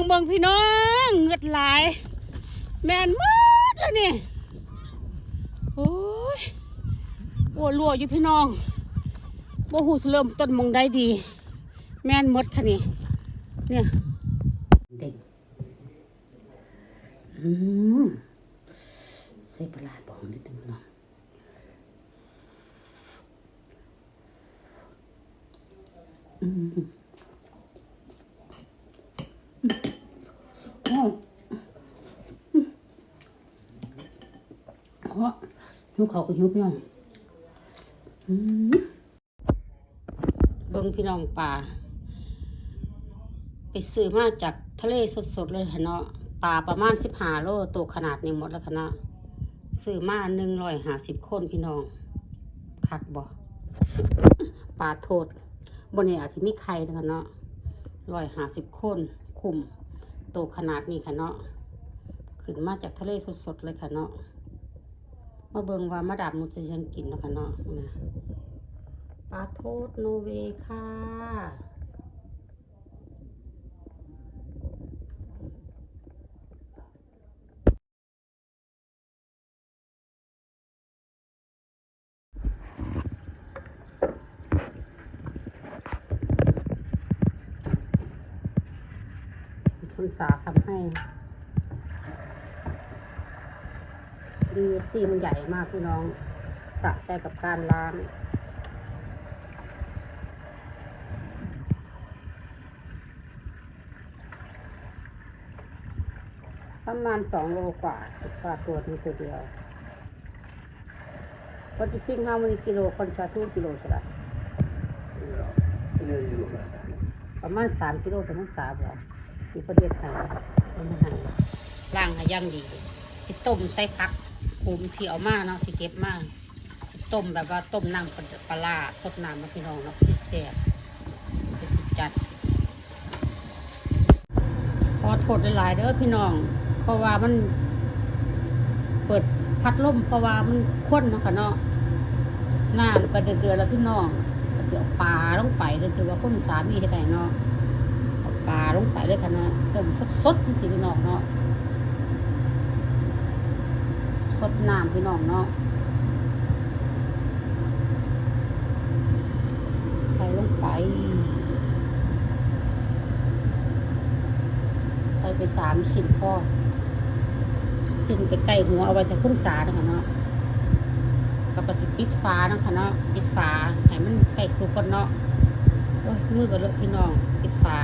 งเบิงพี่น้องเงือดหลาย แม่นหมดแล้วนี่โอ้ยโอ้รัวอยู่พี่น้องบ่หูสิเริ่มต้นมองได้ดี แม่นหมดค่ะนี่เนี่ยเด็กอืมใส่ปลาบองนิดนึงน้องอืมโอ้ เพราะ หิวเขาก็หิวพี่น้องเบิ้งพี่น้องป่า ไปซื้อมาจากทะเลสดๆเลยค่ะเนาะปลาประมาณสิบห้าโลตัวขนาดนี้หมดแล้วค่ะเนาะซื้อมาหนึ่งร้อยห้าสิบคนพี่น้องคักบ่ปลาโทษบนนี้อาจจะมีไข่นะคะเนาะร้อยห้าสิบคนคุมตัวขนาดนี้ค่ะเนาะขึ้นมาจากทะเลสดๆเลยค่ะเนาะ มาเบิงว่ามาดามมุจะยังกินนะคะเนาะนะปลาโทษโนเวค่ะคุณสาทำให้ ดีซีมันใหญ่มากพี่น้องสะใจกับการล้างประมาณสองโลกว่าปลาตัวนี้ตัวเดียวคนที่ซิ่งห้ามันกิโลคนชาทูกิโลใช่ไหมประมาณสามกิโลถึงสามเหรอที่ประเทศไทยประมาณล่างให้ย่างดีสิต้มใส่ผัก ภูมิที่เอามาเนาะสิเก็บมาต้มแบบว่าต้มน้ำปลาสดน้ำมาพี่น้องเนาะสิแซ่บสิจัดขอโทษหลายๆเด้อพี่น้อง เพราะว่ามันเปิดพัดลมเพราะว่ามันข้นเนาะค่ะเนาะน้ำก็เดือดแล้วพี่น้องเสียปลาลงไปเลยถือว่าคนสามีเฮ็ดได้เนาะปลาลงไปเลยค่ะเนาะต้มสดๆจังซี่พี่น้องเนาะ สดน้ำพี่น้องเนาะใส่ลงไป ใส่ไปสามชิ้นพอชิ้นใกล้ๆหัวเอาไว้แต่คุ้นสานะคะเนาะแล้วก็สิปิดฟ้านะคะเนาะปิดฟ้าให้มันใกล้สุกก่อนเนาะโอ้ยมือก็เลอะพี่น้องปิดฟ้า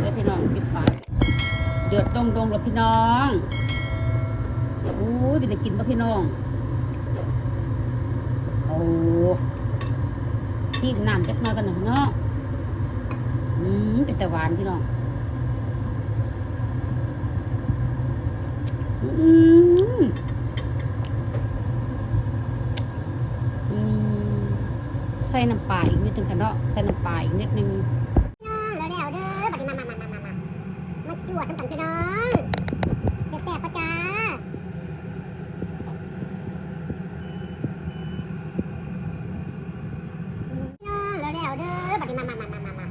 เลอะพี่น้อง เดือดดงดงๆแล้วพี่น้องอู้ยเป็นจะกินปะพี่น้อง โอ้ซีดน้ำจักน่อยกันหนึ่งเนาะอืมเป็นแต่หวานพี่น้อง อืมอืมใส่น้ำปลาอีกนิดนึงค่ะเนาะ ใส่น้ำปลาอีกนิดนึงน้องแล้วแล้วเด้อบัดนี้มามามามามามามาจวดน้ำกันพี่น้องจะแซ่บปะจ้าน้องแล้วแล้วเด้อบัดนี้มามามามามามา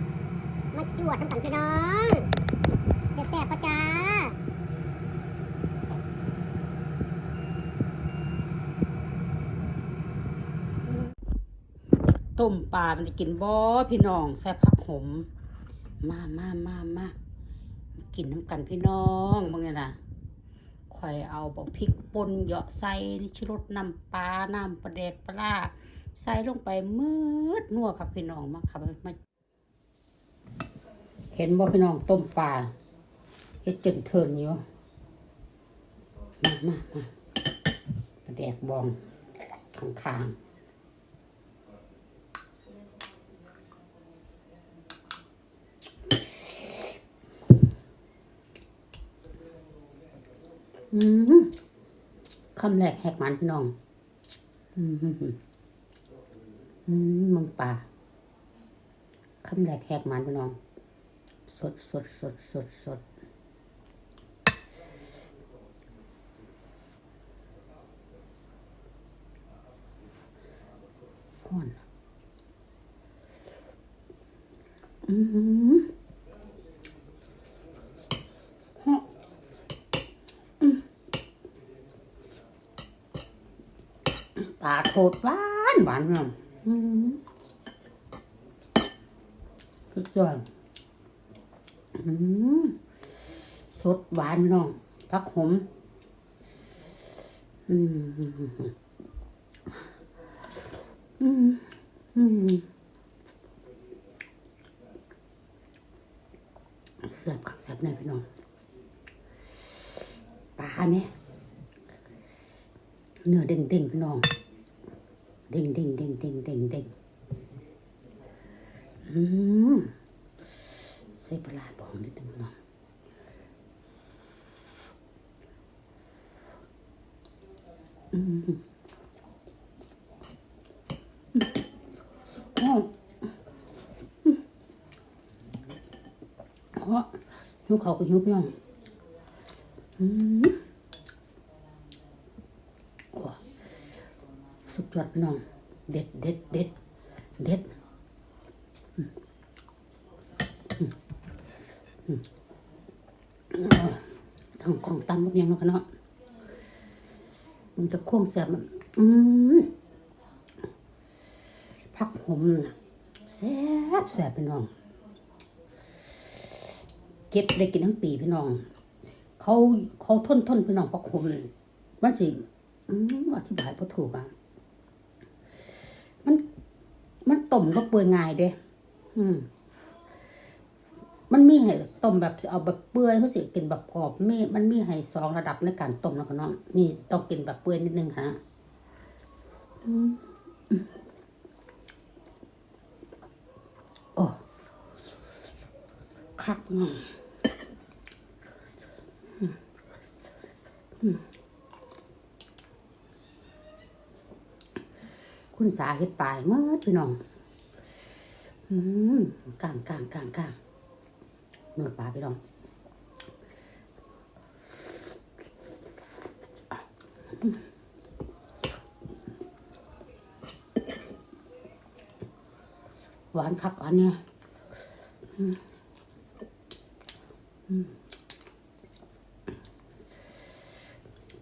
มาจวดน้ำกันพี่น้องจะแซ่บปะจ้า ต้มปลา มันจะกินบ่พี่น้องใส่ผักหอมมามามามากินน้ำกันพี่น้องบางเนี่ะข่อยเอาบอกพริกป่นเหยาะใส่ชิรสน้ำปลา น้ำปลาแดกปลาใส่ลงไปมืดนัวครับพี่น้องมาครับมาเห็นบ่พี่น้องต้มปลาเฮ็ดจนเทินอยู่ มามามาปลาแดกบองข้างๆ คำแรกแหกมันพี่น้องอืมอืมมึงป่าคำแรกแหกมันพี่น้อง สดสดสดสดสดห่อนอืม ปลาโทดหวานหวานพี่น้องอืมสุดยอดอืมสดหวานพี่น้องผักขมอืมอืมอืมแซ่บคักแซ่บแน่พี่น้องปลาเนี่ยเนื้อเด้งเด้งๆพี่น้อง เด้งเด้งเด้งเด้งเด้งเด้งอืมใส่ปลาร้าบ พี่น้อง เด็ดเด็ดเด็ดเด็ดอืมอืมอืมอ่าทางของตำลูกยังเนาะคะเนาะมันจะโค้งแสบมันอืมผักหอมนะแซ่บแซ่บพี่น้อง เก็บได้กินทั้งปีพี่น้อง เขาเขาทนทนพี่น้องผักหอมมันสิ อืมอธิบายพอถูกอะ มันมัน ต้มก็เปื่อยง่ายเด้อืมมันมีให้ต้มแบบเอาแบบเปื่อยเขาสิกินแบบกรอบมีมันมีให้สองระดับในการต้มแล้วก็น้องนี่ต้องกินแบบเปื่อยนิดนึงค่ะอืมโอ้คักเนาะอืมอืมคุณสาเฮ็ดปลายเมื่อพี่น้อง อืมกลางกลางกลางกลางเนื้อปลาพี่น้องหวานคักอันเนี่ยอืมอืม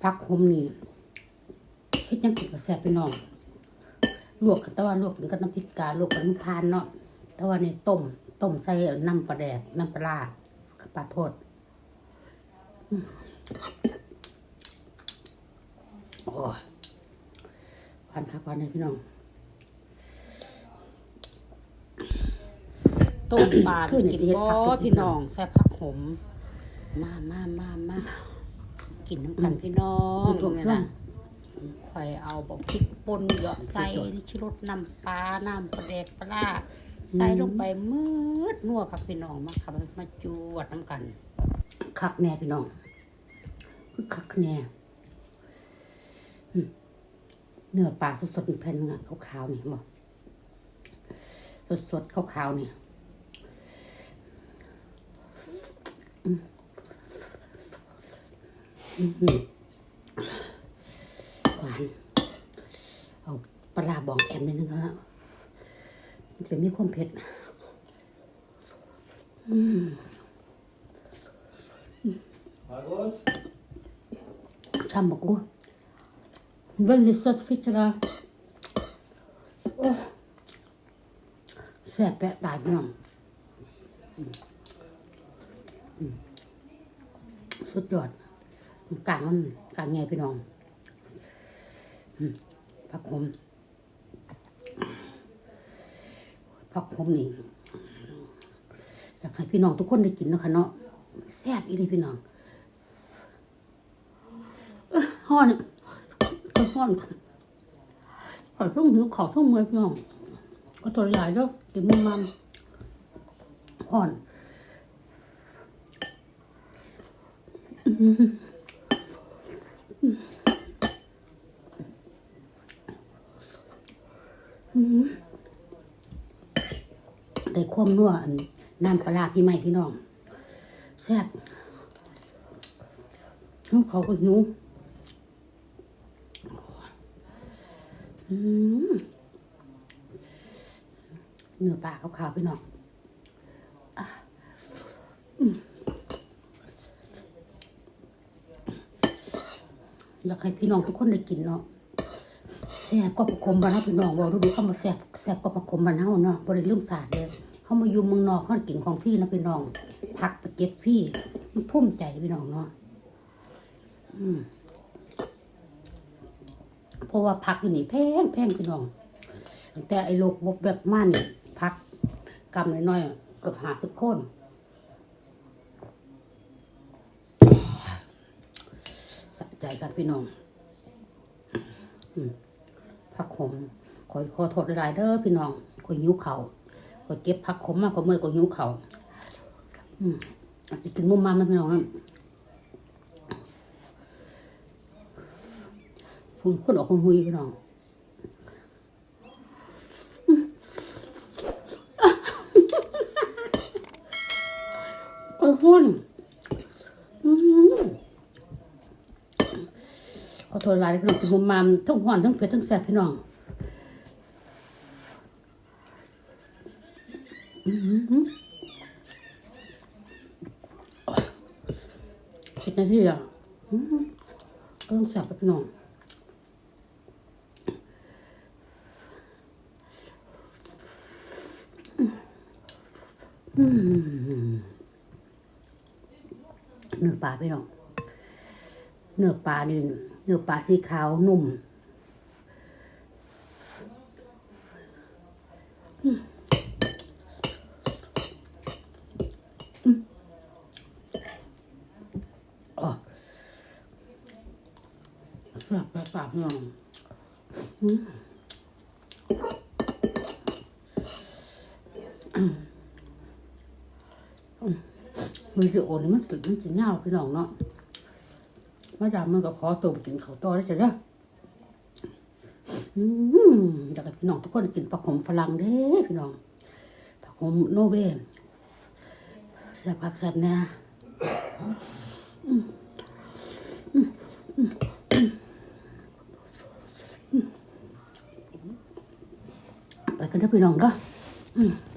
ผักขมนี่คิดยังกินกับแซ่บพี่น้องลวกแต่ว่าลวกกินกับน้ำพริกกาลวกกับน้ำพานเนาะ แต่ว่าในต้มต้มใส่น้ำปลาแดกน้ำปลาร้ากับปลาโทษอืมโอ้ยหวานคักหวานเลยพี่น้องต้มปลาขึ้นกินสิเฮ็ดบ่ผักให้กินพี่น้องแซ่บผักขมมามามามากินน้ำกันพี่น้องถูกเนี่ยต้องนะข่อยเอาบอกพริกป่นเหยาะใส่ชิรสน้ำปลา น้ำปลาแดกปลาร้า ใส่ลงไปมืดนัวครับพี่น้องมาขับมาจวดน้ำกันคักแน่พี่น้องคือคักแน่เนื้อปลาสดๆเป็นแผ่นนึงอะขาวๆนี่บอกสดๆขาวๆนี่หวานเอาปลาร้าบองแอมนิดนึงก็แล้ว มันจะมีความเผ็ด Var gut? ช่ำบอกกู väldigt sött fisk det där. Åh. แซ่บแปะตายพี่น้องสุดยอดกลางมันกลางไงพี่น้องผักขม ผักขมนี่อยากให้พี่น้องทุกคนได้กินเนาะค่ะเนาะแซ่บอีหลีพี่น้องห่อนก็ห่อนขอต้องหิวขอต้องเมื่อยพี่น้องก็ตัวใหญ่แล้วกินมันมันห่อน ได้ความนัวน้ำปลาพี่ใหม่พี่น้องแซ่บหิวเขาก็หิวอืมเนื้อปลาขาวๆพี่น้องอยากให้พี่น้องทุกคนได้กินเนาะ ซ่บก็ประคมบ้านเฮาพี่น้องบอกดูดูเข้ามาแซ่บแซ่บก็ประคมบ้านเฮาเนาะบ่ได้ลืมศาสตร์เด้อเฮามาอยู่เมืองนอกเฮากินของฟรีนะพี่น้องผักไปเก็บฟรีมันภูมิใจพี่น้องเนาะอืมเพราะว่าผักอยู่นี่แพงแพงพี่น้องตั้งแต่ไอ้โรคบกแบบมานี่ผักกำน้อยๆเกือบหาสิบคนสะใจกันพี่น้อง ผักขมขอยขอโทษหลายเด้อพี่น้องขอยหิวเขาวขอยเก็บผักขมมากกว่าเมื่อยขอยหิวเขาอืมอาจจะกินมุมมันนะพี่น้องนะคุณคนออกคนหุยพี่น้องอืมขอยห้นอืม ขอโทษหลายพี่น้องที่ผมมาทั้งหวานทั้งเผ็ดทั้งแซ่บพี่น้องอื้อหือเผ็ดนาทีอะก็ต้องแซ่บพี่น้องเนื้อปลาพี่น้องเนื้อปลานี่ นื้อปลาสีขาวนุ่มอืมอืมอ๋อแซ่บไปปากพี่น้องอืมอืมอืมวิดีโอนมันสุดมันจะเงาพี่น้องเนาะ มาดามมันก็ขอตัวไปกินข้าวต่อได้จ้ะเด้ออืมอยากให้พี่น้องทุกคนกินผักขมฝรั่งเด้พี่น้องผักขมโนเวแซ่บผักแซ่บแน่ไปกันเด้อพี่น้องเด้อ